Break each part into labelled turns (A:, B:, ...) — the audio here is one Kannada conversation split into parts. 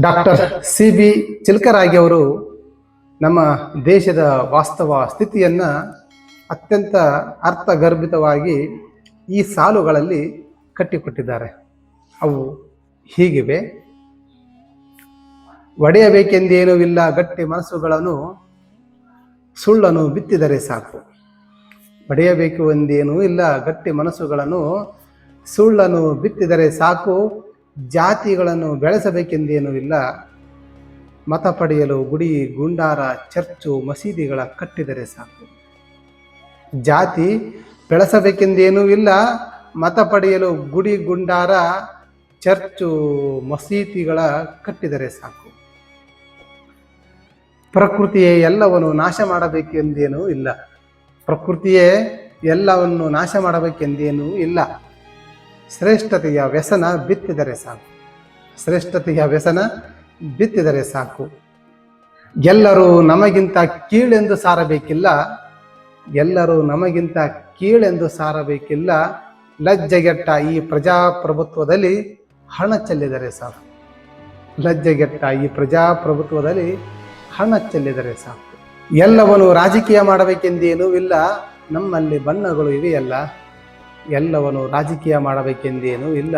A: ಡಾಕ್ಟರ್ ಸಿ ಬಿ ಚಿಲ್ಕರಾಗಿ ಅವರು ನಮ್ಮ ದೇಶದ ವಾಸ್ತವ ಸ್ಥಿತಿಯನ್ನು ಅತ್ಯಂತ ಅರ್ಥಗರ್ಭಿತವಾಗಿ ಈ ಸಾಲುಗಳಲ್ಲಿ ಕಟ್ಟಿಕೊಟ್ಟಿದ್ದಾರೆ. ಅವು ಹೀಗಿವೆ. ಒಡೆಯಬೇಕೆಂದೇನೂ ಇಲ್ಲ, ಗಟ್ಟಿ ಮನಸ್ಸುಗಳನ್ನು ಸುಳ್ಳನ್ನು ಬಿತ್ತಿದರೆ ಸಾಕು. ಒಡೆಯಬೇಕು ಎಂದೇನೂ ಇಲ್ಲ, ಗಟ್ಟಿ ಮನಸ್ಸುಗಳನ್ನು ಸುಳ್ಳನ್ನು ಬಿತ್ತಿದರೆ ಸಾಕು. ಜಾತಿಗಳನ್ನು ಬೆಳೆಸಬೇಕೆಂದೇನೂ ಇಲ್ಲ. ಮತ ಪಡೆಯಲು ಗುಡಿ, ಗುಂಡಾರ, ಚರ್ಚು, ಮಸೀದಿಗಳ ಕಟ್ಟಿದರೆ ಸಾಕು. ಜಾತಿ ಬೆಳೆಸಬೇಕೆಂದೇನೂ ಇಲ್ಲ. ಮತ ಪಡೆಯಲು ಗುಡಿ, ಗುಂಡಾರ, ಚರ್ಚು, ಮಸೀದಿಗಳ ಕಟ್ಟಿದರೆ ಸಾಕು. ಪ್ರಕೃತಿಯೇ ಎಲ್ಲವನ್ನು ನಾಶ ಮಾಡಬೇಕೆಂದೇನೂ ಇಲ್ಲ. ಪ್ರಕೃತಿಯೇ ಎಲ್ಲವನ್ನು ನಾಶ ಮಾಡಬೇಕೆಂದೇನೂ ಇಲ್ಲ. ಶ್ರೇಷ್ಠತೆಯ ವ್ಯಸನ ಬಿತ್ತಿದರೆ ಸಾಕು. ಶ್ರೇಷ್ಠತೆಯ ವ್ಯಸನ ಬಿತ್ತಿದರೆ ಸಾಕು. ಎಲ್ಲರೂ ನಮಗಿಂತ ಕೀಳೆಂದು ಸಾರಬೇಕಿಲ್ಲ. ಎಲ್ಲರೂ ನಮಗಿಂತ ಕೀಳೆಂದು ಸಾರಬೇಕಿಲ್ಲ. ಲಜ್ಜೆಗೆಟ್ಟ ಈ ಪ್ರಜಾಪ್ರಭುತ್ವದಲ್ಲಿ ಹಣ ಚೆಲ್ಲಿದರೆ ಸಾಕು. ಲಜ್ಜೆಗೆಟ್ಟ ಈ ಪ್ರಜಾಪ್ರಭುತ್ವದಲ್ಲಿ ಹಣ ಚೆಲ್ಲಿದರೆ ಸಾಕು. ಎಲ್ಲವನ್ನು ರಾಜಕೀಯ ಮಾಡಬೇಕೆಂದೇನೂ ಇಲ್ಲ. ನಮ್ಮಲ್ಲಿ ಬಣ್ಣಗಳು ಇವೆಯಲ್ಲ. ಎಲ್ಲವನ್ನು ರಾಜಕೀಯ ಮಾಡಬೇಕೆಂದೇನು ಇಲ್ಲ.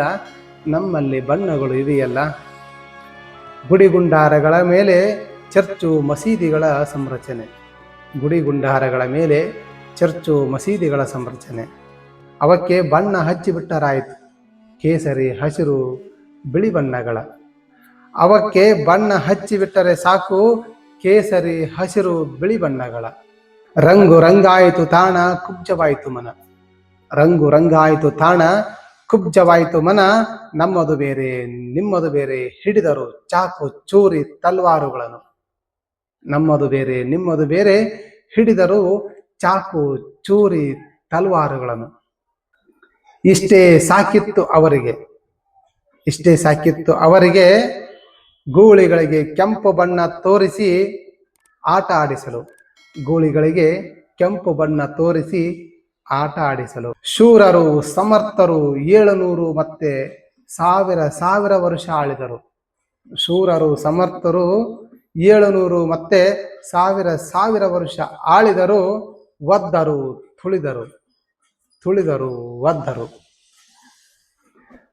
A: ನಮ್ಮಲ್ಲಿ ಬಣ್ಣಗಳು ಇವೆಯಲ್ಲ. ಗುಡಿಗುಂಡಾರಗಳ ಮೇಲೆ ಚರ್ಚು ಮಸೀದಿಗಳ ಸಂರಚನೆ. ಗುಡಿಗುಂಡಾರಗಳ ಮೇಲೆ ಚರ್ಚು ಮಸೀದಿಗಳ ಸಂರಚನೆ. ಅವಕ್ಕೆ ಬಣ್ಣ ಹಚ್ಚಿಬಿಟ್ಟರಾಯಿತು. ಕೇಸರಿ, ಹಸಿರು, ಬಿಳಿ ಬಣ್ಣಗಳ. ಅವಕ್ಕೆ ಬಣ್ಣ ಹಚ್ಚಿಬಿಟ್ಟರೆ ಸಾಕು ಕೇಸರಿ, ಹಸಿರು, ಬಿಳಿ ಬಣ್ಣಗಳ. ರಂಗು ರಂಗಾಯಿತು ತಾಣ, ಕುಬ್ಜವಾಯಿತು ಮನ. ರಂಗು ರಂಗಾಯಿತು ತಾಣ, ಕುಬ್ಜವಾಯಿತು ಮನ, ನಮ್ಮದು ಬೇರೆ, ನಿಮ್ಮದು ಬೇರೆ ಹಿಡಿದರು ಚಾಕು ಚೂರಿ ತಲ್ವಾರುಗಳನ್ನು. ನಮ್ಮದು ಬೇರೆ, ನಿಮ್ಮದು ಬೇರೆ ಹಿಡಿದರು ಚಾಕು ಚೂರಿ ತಲ್ವಾರುಗಳನ್ನು. ಇಷ್ಟೇ ಸಾಕಿತ್ತು ಅವರಿಗೆ, ಇಷ್ಟೇ ಸಾಕಿತ್ತು ಅವರಿಗೆ ಗೂಳಿಗಳಿಗೆ ಕೆಂಪು ಬಣ್ಣ ತೋರಿಸಿ ಆಟ ಆಡಿಸಲು ಗೂಳಿಗಳಿಗೆ ಕೆಂಪು ಬಣ್ಣ ತೋರಿಸಿ ಆಟ ಆಡಿಸಲು ಶೂರರು, ಸಮರ್ಥರು, ಏಳುನೂರು ಮತ್ತೆ ಸಾವಿರ ಸಾವಿರ ವರ್ಷ ಆಳಿದರು. ಶೂರರು, ಸಮರ್ಥರು, ಏಳುನೂರು ಮತ್ತೆ ಸಾವಿರ ಸಾವಿರ ವರ್ಷ ಆಳಿದರು, ಒದ್ದರು, ತುಳಿದರು ತುಳಿದರು, ಒದ್ದರು.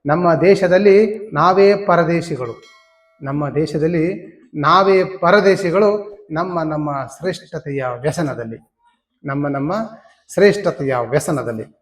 A: ನಮ್ಮ ದೇಶದಲ್ಲಿ ನಾವೇ ಪರದೇಶಿಗಳು. ನಮ್ಮ ದೇಶದಲ್ಲಿ ನಾವೇ ಪರದೇಶಿಗಳು ನಮ್ಮ ನಮ್ಮ ಶ್ರೇಷ್ಠತೆಯ ವ್ಯಸನದಲ್ಲಿ. ನಮ್ಮ ನಮ್ಮ ಶ್ರೇಷ್ಠತೆಯ ವ್ಯಸನದಲ್ಲಿ.